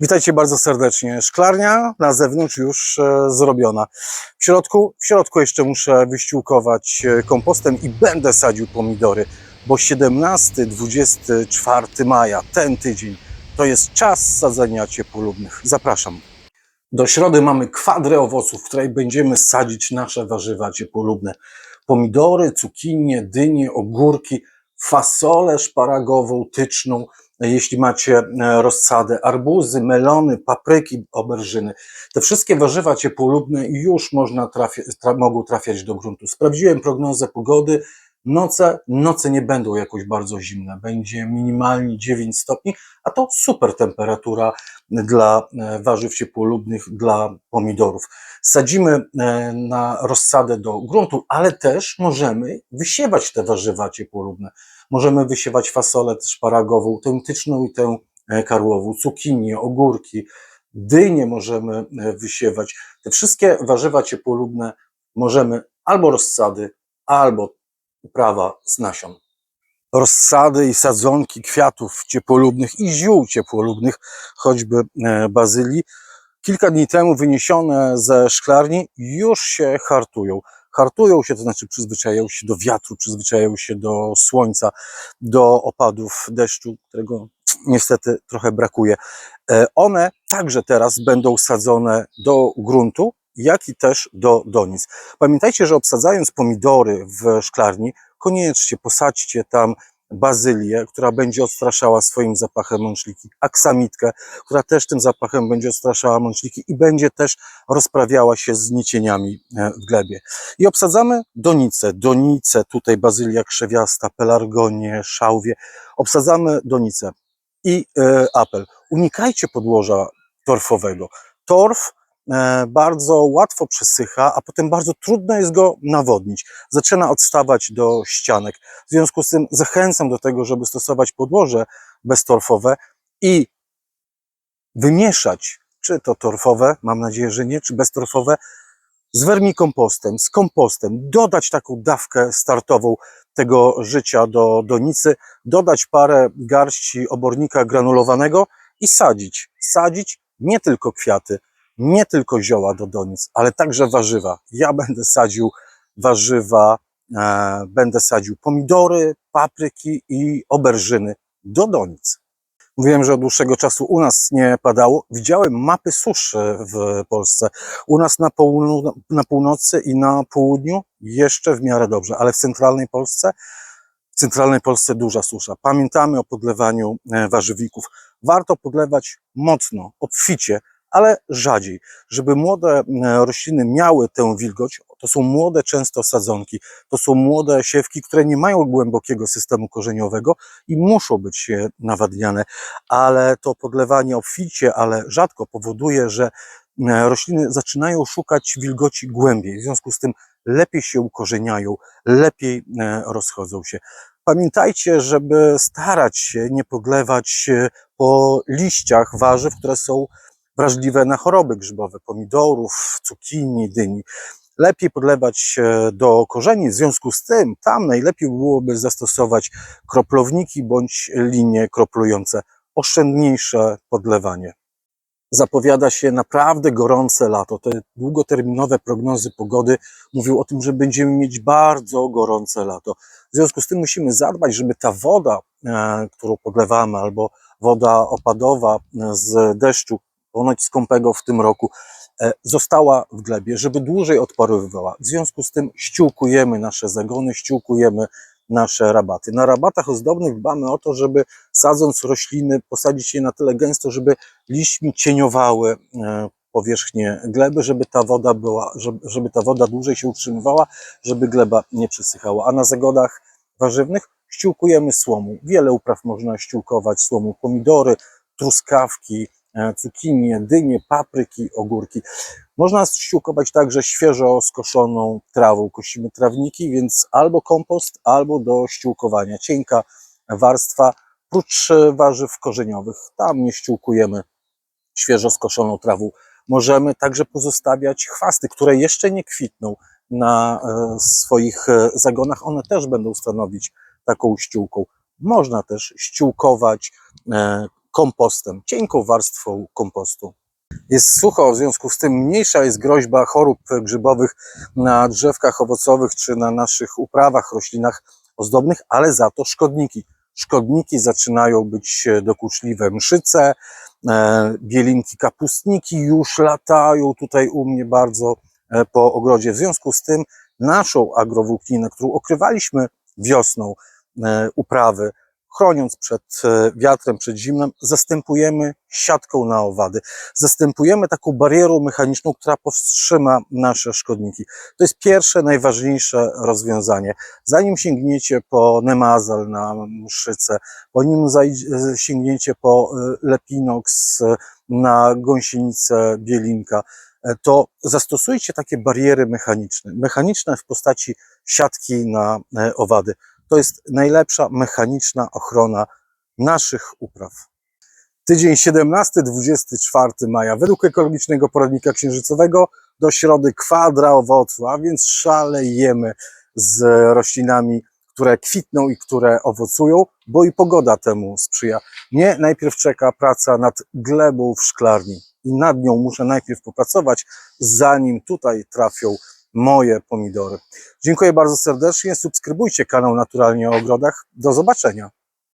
Witajcie bardzo serdecznie. Szklarnia na zewnątrz już e, zrobiona. W środku, w środku jeszcze muszę wyściółkować e, kompostem i będę sadził pomidory, bo 17-24 maja, ten tydzień, to jest czas sadzenia ciepłolubnych. Zapraszam. Do środy mamy kwadrę owoców, w której będziemy sadzić nasze warzywa ciepłolubne. Pomidory, cukinie, dynie, ogórki, fasolę szparagową, tyczną, jeśli macie e, rozsadę, arbuzy, melony, papryki, oberżyny. Te wszystkie warzywa ciepłolubne już można trafi, tra, mogą trafiać do gruntu. Sprawdziłem prognozę pogody. Noce, noce nie będą jakoś bardzo zimne. Będzie minimalnie 9 stopni, a to super temperatura dla e, warzyw ciepłolubnych, dla pomidorów. Sadzimy e, na rozsadę do gruntu, ale też możemy wysiewać te warzywa ciepłolubne. Możemy wysiewać fasolę szparagową, tę tyczną i tę e, karłową, cukinię, ogórki, dynie możemy wysiewać. Te wszystkie warzywa ciepłolubne możemy albo rozsady, albo uprawa z nasion. Rozsady i sadzonki kwiatów ciepłolubnych i ziół ciepłolubnych, choćby e, bazylii, kilka dni temu wyniesione ze szklarni już się hartują hartują się, to znaczy przyzwyczajają się do wiatru, przyzwyczajają się do słońca, do opadów deszczu, którego niestety trochę brakuje. E, one także teraz będą sadzone do gruntu, jak i też do donic. Pamiętajcie, że obsadzając pomidory w szklarni, koniecznie posadźcie tam bazylię, która będzie odstraszała swoim zapachem mączliki, aksamitkę, która też tym zapachem będzie odstraszała mączliki i będzie też rozprawiała się z nicieniami e, w glebie. I obsadzamy donice, donice, tutaj bazylia krzewiasta, pelargonie, szałwie, obsadzamy donice i e, apel. Unikajcie podłoża torfowego. Torf bardzo łatwo przesycha, a potem bardzo trudno jest go nawodnić. Zaczyna odstawać do ścianek. W związku z tym zachęcam do tego, żeby stosować podłoże beztorfowe i wymieszać, czy to torfowe, mam nadzieję, że nie, czy beztorfowe, z wermikompostem, z kompostem, dodać taką dawkę startową tego życia do donicy, dodać parę garści obornika granulowanego i sadzić. Sadzić nie tylko kwiaty, nie tylko zioła do donic, ale także warzywa. Ja będę sadził warzywa, e, będę sadził pomidory, papryki i oberżyny do donic. Mówiłem, że od dłuższego czasu u nas nie padało. Widziałem mapy suszy w Polsce. U nas na, południu, na północy i na południu jeszcze w miarę dobrze, ale w centralnej Polsce, w centralnej Polsce duża susza. Pamiętamy o podlewaniu e, warzywików. Warto podlewać mocno, obficie, ale rzadziej. Żeby młode e, rośliny miały tę wilgoć, to są młode często sadzonki, to są młode siewki, które nie mają głębokiego systemu korzeniowego i muszą być nawadniane, ale to podlewanie obficie, ale rzadko powoduje, że e, rośliny zaczynają szukać wilgoci głębiej, w związku z tym lepiej się ukorzeniają, lepiej e, rozchodzą się. Pamiętajcie, żeby starać się nie podlewać po liściach warzyw, które są wrażliwe na choroby grzybowe, pomidorów, cukinii, dyni. Lepiej podlewać do korzeni, w związku z tym tam najlepiej byłoby zastosować kroplowniki bądź linie kroplujące, oszczędniejsze podlewanie. Zapowiada się naprawdę gorące lato. Te długoterminowe prognozy pogody mówią o tym, że będziemy mieć bardzo gorące lato. W związku z tym musimy zadbać, żeby ta woda, e, którą podlewamy, albo woda opadowa z deszczu ponoć skąpego w tym roku, e, została w glebie, żeby dłużej odparowywała. W związku z tym ściółkujemy nasze zagony, ściółkujemy nasze rabaty. Na rabatach ozdobnych dbamy o to, żeby sadząc rośliny, posadzić je na tyle gęsto, żeby liśćmi cieniowały e, powierzchnię gleby, żeby ta woda była, żeby, żeby ta woda dłużej się utrzymywała, żeby gleba nie przesychała. A na zagodach warzywnych ściółkujemy słomą. Wiele upraw można ściółkować słomą. Pomidory, truskawki, cukinie, dynie, papryki, ogórki. Można ściółkować także świeżo skoszoną trawą. Kosimy trawniki, więc albo kompost, albo do ściółkowania. Cienka warstwa, prócz warzyw korzeniowych. Tam nie ściółkujemy świeżo skoszoną trawą. Możemy także pozostawiać chwasty, które jeszcze nie kwitną na e, swoich e, zagonach. One też będą stanowić taką ściółką. Można też ściółkować kompostem, cienką warstwą kompostu. Jest sucho, w związku z tym mniejsza jest groźba chorób grzybowych na drzewkach owocowych czy na naszych uprawach, roślinach ozdobnych, ale za to szkodniki. Szkodniki zaczynają być dokuczliwe. Mszyce, e, bielinki, kapustniki już latają tutaj u mnie bardzo e, po ogrodzie. W związku z tym naszą agrowłókninę, którą okrywaliśmy wiosną, e, uprawy, chroniąc przed e, wiatrem, przed zimnem, zastępujemy siatką na owady. Zastępujemy taką barierą mechaniczną, która powstrzyma nasze szkodniki. To jest pierwsze, najważniejsze rozwiązanie. Zanim sięgniecie po nemazal na mszycę, po nim zaj- sięgniecie po e, lepinox e, na gąsienicę bielinka, e, to zastosujcie takie bariery mechaniczne. Mechaniczne w postaci siatki na e, owady. To jest najlepsza mechaniczna ochrona naszych upraw. Tydzień 17-24 maja według ekologicznego poradnika księżycowego do środy kwadra owocu, a więc szalejemy z roślinami, które kwitną i które owocują, bo i pogoda temu sprzyja. Mnie najpierw czeka praca nad glebą w szklarni i nad nią muszę najpierw popracować, zanim tutaj trafią moje pomidory. Dziękuję bardzo serdecznie. Subskrybujcie kanał Naturalnie o Ogrodach. Do zobaczenia.